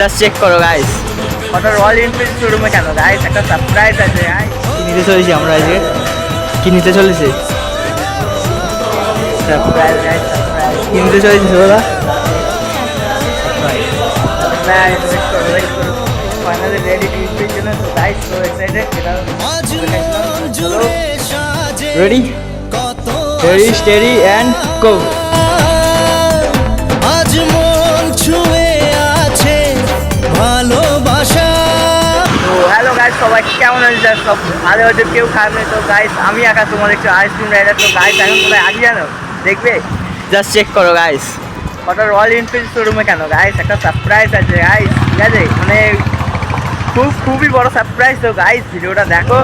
Just check করো guys ওটা Royal Enfield শোরুমে কেন? গাইস একটা সারপ্রাইজ আছে গাইস কি নিতে চলেছি আমরা আজকে? কি নিতে চলেছি? সারপ্রাইজ গাইস সারপ্রাইজ কি নিতে চলেছি দাদা ফাইনালি রেডি টিউসডের জন্য তো গাইস সো এক্সাইটেড এটা ready ready steady and go সবাই কেমন আছে স্যার সব ভালো হচ্ছে কেউ খারাপ নেই? তো গাইস আমি একা তোমার একটু আইসক্রিম রাইডার। তো গাইস এখন কোথায় আগে জানো? দেখবে? জাস্ট চেক করো গাইস ওটা রয়্যাল এনফিল্ড শোরুমে কেন? গাইস একটা সারপ্রাইজ আছে গাইস ঠিক আছে? মানে খুব খুবই বড় সারপ্রাইজ তো গাইস ভিডিওটা দেখো।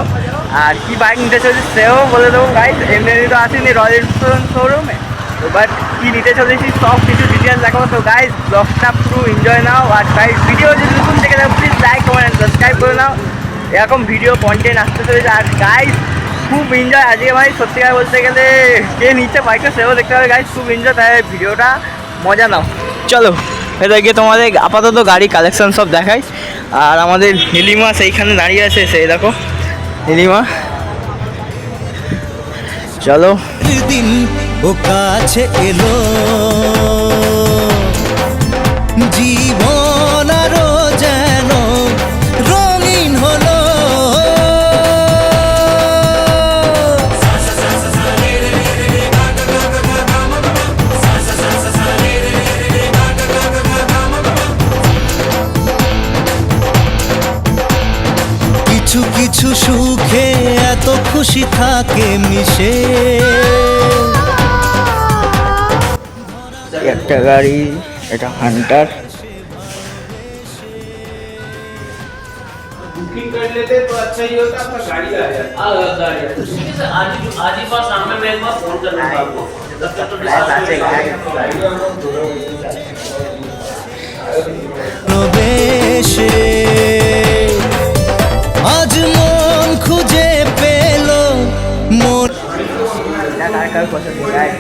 আর কি বাইক নিতে চলেছি সেও বলে দেবো গাইস এমনি তো আসেনি রয়্যাল এনফিল্ড শোরুমে তো বাট কী নিতে চলেছি সব কিছু ডিটেলস দেখাবো তো গাইস ব্লগটা পুরো এনজয় নাও। আর গাইস ভিডিও যদি নতুন থেকে প্লিজ লাইক কমেন্ট সাবস্ক্রাইব করে নাও। এরকম ভিডিও কন্টেন্ট আসতে চলেছে। আর গাইস খুব এনজয় আজকে ভাই সত্যিকার বলতে গেলে কে নিচ্ছে বাইকটা সেও দেখতে হবে গাইজ খুব এনজয় তাই ভিডিওটা মজা নাও। চলো এটা গিয়ে তোমাদের আপাতত গাড়ি কালেকশন সব দেখাই। আর আমাদের নীলিমা সেইখানে দাঁড়িয়ে আছে, সেই দেখো। নীলিমা। চলো। দিন ও কাছে এলো। জীবন খুশি থাকে মিশে একটা গাড়ি এটা হান্টার बुकिंग कर लेते तो अच्छा ही होता आपका गाड़ी आ जाता आ गाड़ी है। तो ठीक है सर आज ही आज ही पास शाम में मैं एक बार फोन कर लूंगा आपको दस तक तो डिस्कस প্রবেশে আজ মন খুঁজে পেল মন এটা কার কার পছন্দ গাড়ি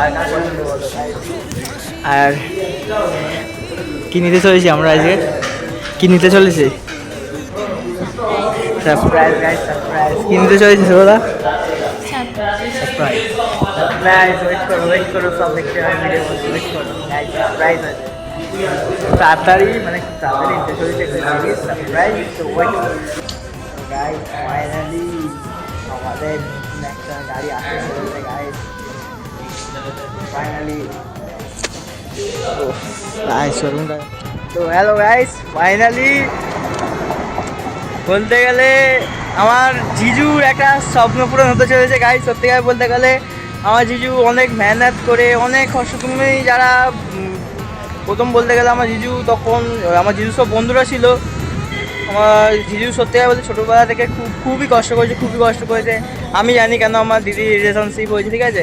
আর কার পছন্দ গাড়ি? আর কি নিতে চলেছি আমরা আজকে? কি নিতে চলেছি? সারপ্রাইজ গাইস সারপ্রাইজ কি নিতে চলেছি দাদা সারপ্রাইজ সারপ্রাইজ ওয়েট করো ওয়েট করো সব দেখতে হবে ভিডিও ওয়েট করো। গাইস সারপ্রাইজ আছে। তাড়াতাড়ি? মানে তাড়াতাড়ি নিতে চলেছে সারপ্রাইজ তো ওয়েট গাইস ফাইনালি আমাদের একটা গাড়ি আসতে চলেছে গাইস ফাইনালি তো হ্যালো গাইস ফাইনালি বলতে গেলে আমার জিজুর একটা স্বপ্ন পূরণ হতে চলেছে গাইস সত্যিকার বলতে গেলে। আমার জিজু অনেক মেহনত করে অনেক তুমি যারা প্রথম বলতে গেলে আমার জিজু তখন আমার জিজু সব বন্ধুরা ছিল। আমার জিজু সত্যি বলতে ছোটোবেলা থেকে খুব, খুবই কষ্ট করেছে, খুবই কষ্ট করেছে। আমি জানি কেন আমার দিদি রিলেশনশিপ হয়েছে, ঠিক আছে?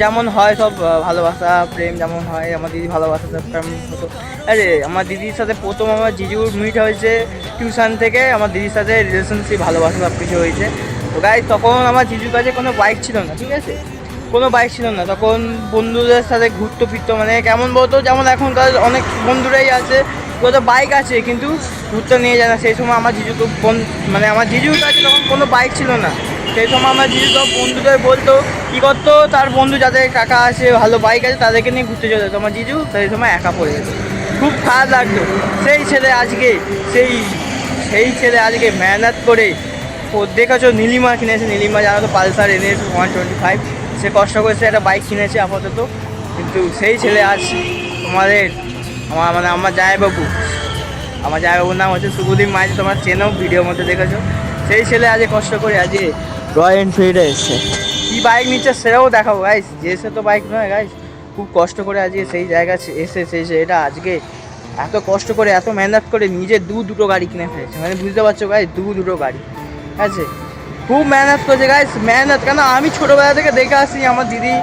যেমন হয় সব ভালোবাসা, প্রেম যেমন হয়, আমার দিদি ভালোবাসা প্রেম হতো আরে আমার দিদির সাথে প্রথম আমার জিজুর মিট হয়েছে টিউশন থেকে, আমার দিদির সাথে রিলেশনশিপ ভালোবাসা সব কিছু হয়েছে। তো গাই তখন আমার জিজুর কাছে কোনো বাইক ছিল না, ঠিক আছে? কোনো বাইক ছিল না। তখন বন্ধুদের সাথে ঘুরতো ফিরতো মানে কেমন বলতো? যেমন এখনকার অনেক বন্ধুরাই আছে তো বাইক আছে, কিন্তু ঘুরতে নিয়ে যায় না। সেই সময় আমার জিজু বন- মানে আমার জিজুর কাছে তখন কোনো বাইক ছিল না। সেই সময় আমার জিজু তো বন্ধুদের বলতো, কী করতো? তার বন্ধু যাদের কাকা আছে, ভালো বাইক আছে, তাদেরকে নিয়ে ঘুরতে যেত। আমার জিজু সেই সময় একা পড়ে যেত। খুব খারাপ লাগতো। সেই ছেলে আজকে, সেই সেই ছেলে আজকে মেহনত করে দেখেছ নীলিমা কিনেছে। নীলিমা জানো তো, Pulsar NS one twenty five. সে কষ্ট করেছে একটা বাইক কিনেছে আপাতত। কিন্তু সেই ছেলে আজ আমাদের আমার মানে আমার জায়বাবু আমার জায়বাবুর নাম হচ্ছে শুভদীপ মাঝি, তোমার চেনো ভিডিওর মধ্যে দেখেছ। সেই ছেলে আজ কষ্ট করে আজ রয়্যাল এনফিল্ডে এসছে। কী বাইক নিচ্ছে সেটাও দেখাবো গাইস যে তো বাইক নয় গাইস খুব কষ্ট করে আজকে সেই জায়গা এসে সেই এটা আজকে এত কষ্ট করে, এত মেহনত করে নিজে দু দুটো গাড়ি কিনে ফেলেছে। মানে বুঝতে পারছ গাইস দু দুটো গাড়ি। ঠিক আছে? খুব মেহনত করেছে গাইস মেহনত। কেন, আমি ছোটোবেলা থেকে দেখে আসি আমার দিদি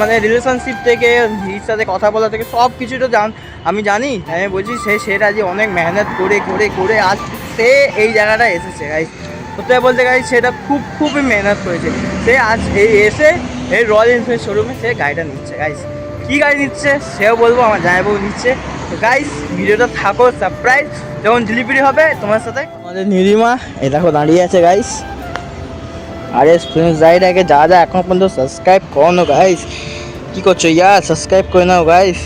মানে রিলেশনশিপ থেকে, দিদির সাথে কথা বলা থেকে সব কিছু তো জান, আমি জানি, আমি বলছি, সে সেটা যে অনেক মেহনত করে করে করে, আজ সে এই জায়গাটা এসেছে গাইস কোথায় বলতে গাইস সেটা খুব খুবই মেহনত করেছে। সে আজ এই এসে, এই রয়্যাল এনফিল্ড শোরুমে সে গাড়িটা নিচ্ছে গাইস কী গাড়ি নিচ্ছে, সেও বলব, আমার জামাইবাবু নিচ্ছে। তো গাইস ভিডিওটা থাকো সারপ্রাইজ যখন ডেলিভারি হবে তোমার সাথে। আমাদের নিরিমা এ দেখো দাঁড়িয়ে আছে গাইস আরে ফ্রেন্ডস রাইডাকে যা যা এখন পর্যন্ত সাবস্ক্রাইব করো না গাইস কী করছ? ইয়া সাবস্ক্রাইব করে নাও গাইস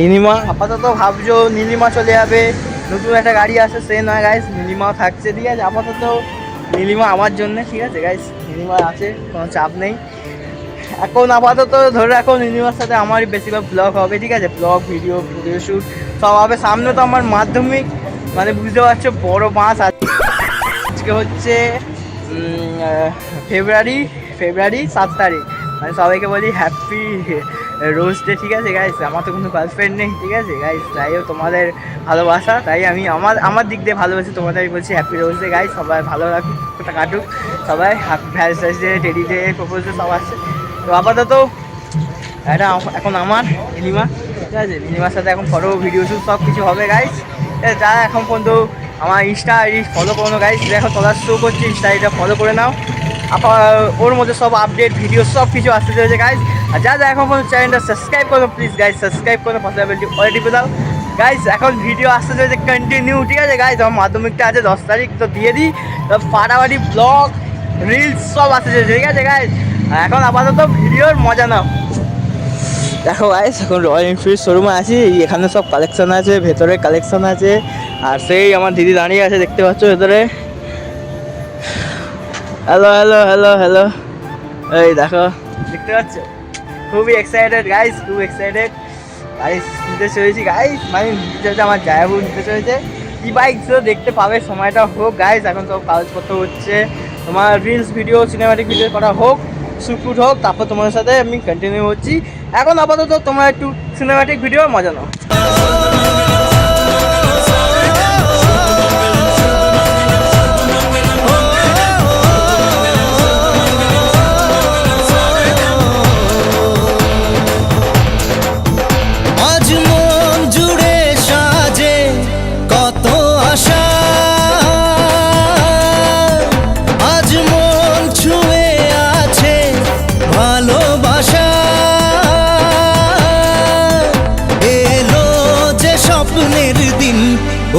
নীলিমা, আপাতত ভাবছ নীলিমা চলে যাবে। নতুন একটা গাড়ি আসে সে নয় গাইস নীলিমাও থাকছে, ঠিক আছে? আপাতত নীলিমা আমার জন্য, ঠিক আছে গাইস নীলিমা আছে, কোনো চাপ নেই। এখন আপাতত ধরে রাখো, নীলিমার সাথে আমারই বেশিরভাগ ব্লগ হবে, ঠিক আছে? ব্লগ ভিডিও ভিডিও শ্যুট সব হবে। সামনে তো আমার মাধ্যমিক মানে বুঝতে পারছ, বড় মাস আজকে হচ্ছে ফেব্রুয়ারি ফেব্রুয়ারি সাত তারিখ। মানে সবাইকে বলি হ্যাপি রোজ ডে ঠিক আছে গাইস আমার তো কোনো গার্লফ্রেন্ড নেই, ঠিক আছে গাইস তাইও তোমাদের ভালোবাসা, তাই আমি আমার আমার দিক দিয়ে ভালোবাসি তোমাদের আমি বলছি হ্যাপি রোজ ডে গাইস সবাই ভালো রাখুক কাটুক। সবাই Valentine's day teddy day propose day সব আসছে তো আপাতত, এটা এখন আমার, নীলিমা, ঠিক আছে? নীলিমার সাথে এখন ফটো ভিডিও শ্যুট সব কিছু হবে গাইস যা এখন পর্যন্ত আমার ইনস্টা আইডি ফলো করো গাইস দেখো তোলা শো করছি ইনস্টা আইডিটা ফলো করে নাও। আবার ওর মধ্যে সব আপডেট ভিডিও সব কিছু আসতে চলেছে গাইস আর যা যা এখন পর্যন্ত চ্যানেলটা সাবস্ক্রাইব করো প্লিজ গাইস সাবস্ক্রাইব করো পসিবিলিটি অলরেডি দাও গাইস এখন ভিডিও আসতে চলেছে কন্টিনিউ ঠিক আছে গাইস আমার মাধ্যমিকটা আছে, দশ তারিখ, তো দিয়ে দিই। তো ফাটাফাটি ব্লগ রিলস সব আসতে চলেছে, ঠিক আছে গাইস এখন আপাতত ভিডিওর মজা নাও। দেখো গাইস এখন রয়্যাল এনফিল্ড শোরুমে আছি, এখানে সব কালেকশন আছে, ভেতরে কালেকশন আছে, আর সেই আমার দিদি দাঁড়িয়ে আছে, দেখতে পাচ্ছ ভেতরে? হ্যালো হ্যালো হ্যালো হ্যালো এই দেখো, দেখতে পাচ্ছ? খুবই এক্সাইটেড গাইস খুব এক্সাইটেড গাইস নিতে চলেছি গাইস মানে নিতে চলেছে, আমার জায়াবু নিতে চলেছে। ই বাইক তো দেখতে পাবে, সময়টা হোক গাইস এখন সব কাগজপত্র হচ্ছে। তোমার রিলস ভিডিও সিনেমাটিক ভিডিও করা হোক। শুট হোক, তারপর তোমাদের সাথে আমি কন্টিনিউ হচ্ছি। এখন আপাতত তোমরা একটু সিনেমাটিক ভিডিও মজা নাও।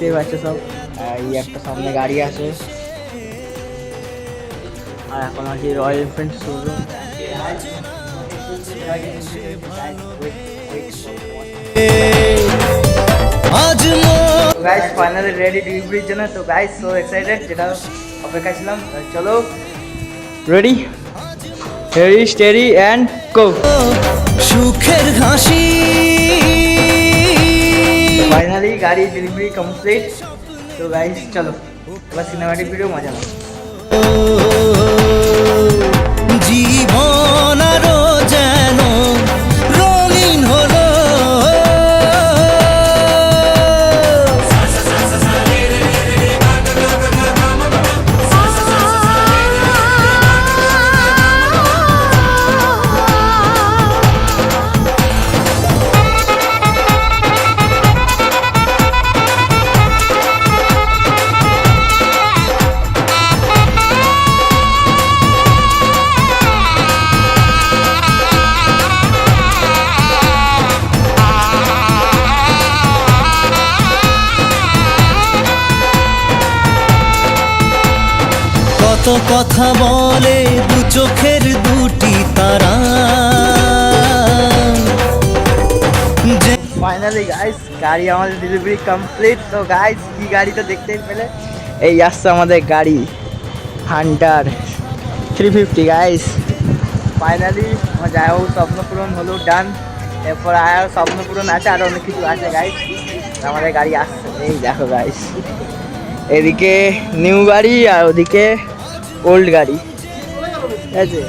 দেখতে সব। এই একটা সামনে গাড়ি আছে। আর এখন আছি Royal Enfield showroom guys finally ready ডেলিভারির জন্য। তো গাইস সো এক্সাইটেড যেটা অপেক্ষা ছিলাম। চলো ready ready steady and go সুখের হাসি। ফাইনালি গাড়ি ডেলিভারি কমপ্লিট তো গাইস চলো এবার সিনেমাটিক ভিডিও মজা নাও। কথা বলে দু চোখের দুটি তারা। ফাইনালি গাইস গাড়ি আমাদের ডেলিভারি কমপ্লিট তো গাইস কি গাড়ি তো দেখতেই পেলে? এই আসছে আমাদের গাড়ি Hunter three fifty guys finally আমার যাই হোক স্বপ্ন পূরণ হলো ডান এরপর আর স্বপ্ন পূরণ আছে, আর অনেক কিছু আছে গাইস আমাদের গাড়ি আসছে। এই দেখো গাইস এদিকে নিউ গাড়ি আর ওদিকে ওল্ড গাড়ি। ঠিক আছে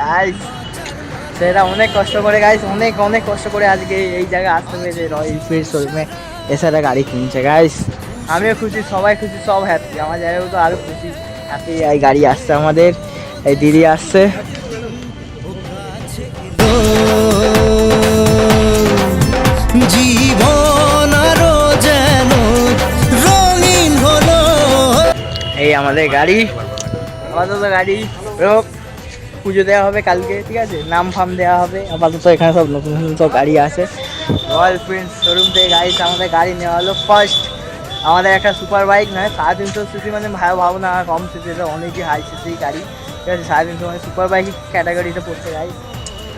গাইস সেটা অনেক কষ্ট করে গাইস অনেক অনেক কষ্ট করে আজকে এই জায়গায় আসতে পেরেছে রয়্যাল এনফিল্ড শোরুমে এসে একটা গাড়ি কিনছে গাইস আমিও খুশি সবাই খুশি সব হ্যাপি আমার জায়গায় তো আরও খুশি হ্যাপি এই গাড়ি আসছে আমাদের। এই দিদি আসছে। জীবন আরও যেন রঙিন হলো। এই আমাদের গাড়ি। আপাতত গাড়ি রোক পুজো দেওয়া হবে কালকে, ঠিক আছে? নাম ফাম দেওয়া হবে, আপাতত এখানে সব নতুন নতুন সব গাড়ি আছে। রয়্যাল ফ্রেন্ডস শোরুম থেকে গাড়ি, আমাদের গাড়ি নেওয়া হলো ফার্স্ট আমাদের একটা সুপার বাইক নয়, সাড়ে তিনশো সিসি মানে ভালো ভাবো না কম সিসি অনেকই হাই সিসি গাড়ি। ঠিক আছে, সাড়ে তিনশো মানে সুপার বাইক ক্যাটাগরিতে পড়ছে গাড়ি।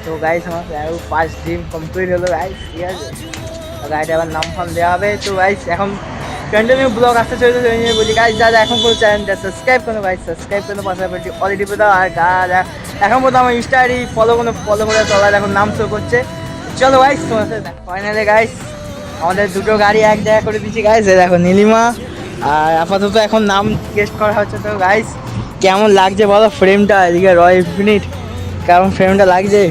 তো গাইস আমার ফার্স্ট ড্রিম কমপ্লিট হলো গাইস ঠিক আছে? গাড়িটা আবার নাম ফাম দেওয়া হবে। তো গাইস এখন কন্টিনিউ ব্লগ আসতে চলেছে ওই নিয়ে বলি গাইস যারা এখন কোনো চ্যানেলটা সাবস্ক্রাইব করো গাইস সাবস্ক্রাইব করো পাশাপাশি অলরেডি পেতাম আর যারা এখন পর্যন্ত আমার ইনস্টা আইডি ফলো কোনো ফলো করে সবাই এখন নাম শো করছে। চলো গাইস তোমার সাথে ফাইনালি গাইস আমাদের দুটো গাড়ি এক জায়গা করে দিচ্ছি এই দেখো নীলিমা, আর আপাতত এখন নাম টেস্ট করা হচ্ছে তো গাইস কেমন লাগছে বলো ফ্রেমটা এদিকে রয় ইনফিনিট কেমন ফ্রেমটা লাগছে?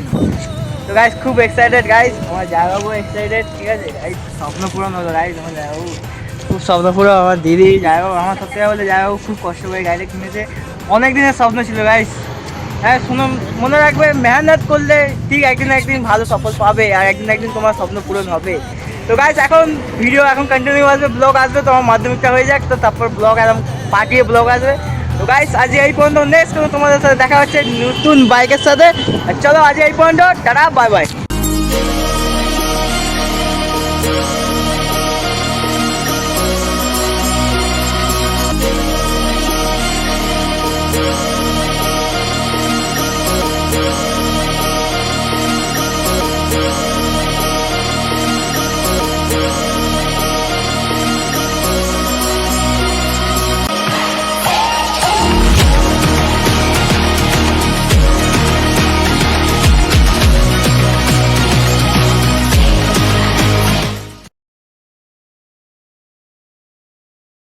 তো গাইস খুব এক্সাইটেড গাইস আমার জায়গাবো এক্সাইটেড ঠিক আছে গাইস স্বপ্ন পূরণ হলো গাইস আমার জায়গাবো খুব স্বপ্ন পূরণ আমার দিদি জায়গাবো আমার সত্যি বলে জায়গাবো খুব কষ্ট করে গাড়িটা কিনেছে। অনেক দিনের স্বপ্ন ছিল গাইস হ্যাঁ শুনো, মনে রাখবে, মেহনত করলে ঠিক একদিন একদিন ভালো সফল পাবে, আর একদিন একদিন তোমার স্বপ্ন পূরণ হবে। তো গাইস এখন ভিডিও এখন কন্টিনিউ আসবে ব্লগ আসবে, তোমার মাধ্যমিকটা হয়ে যাক, তো তারপর ব্লগ একদম পাঠিয়ে ব্লগ আসবে। তো গাইস আজ এই পর্যন্ত নেক্সট তোমাদের সাথে দেখা হচ্ছে নতুন বাইকের সাথে। চলো, আজ এই পর্যন্ত, টাটা বাই বাই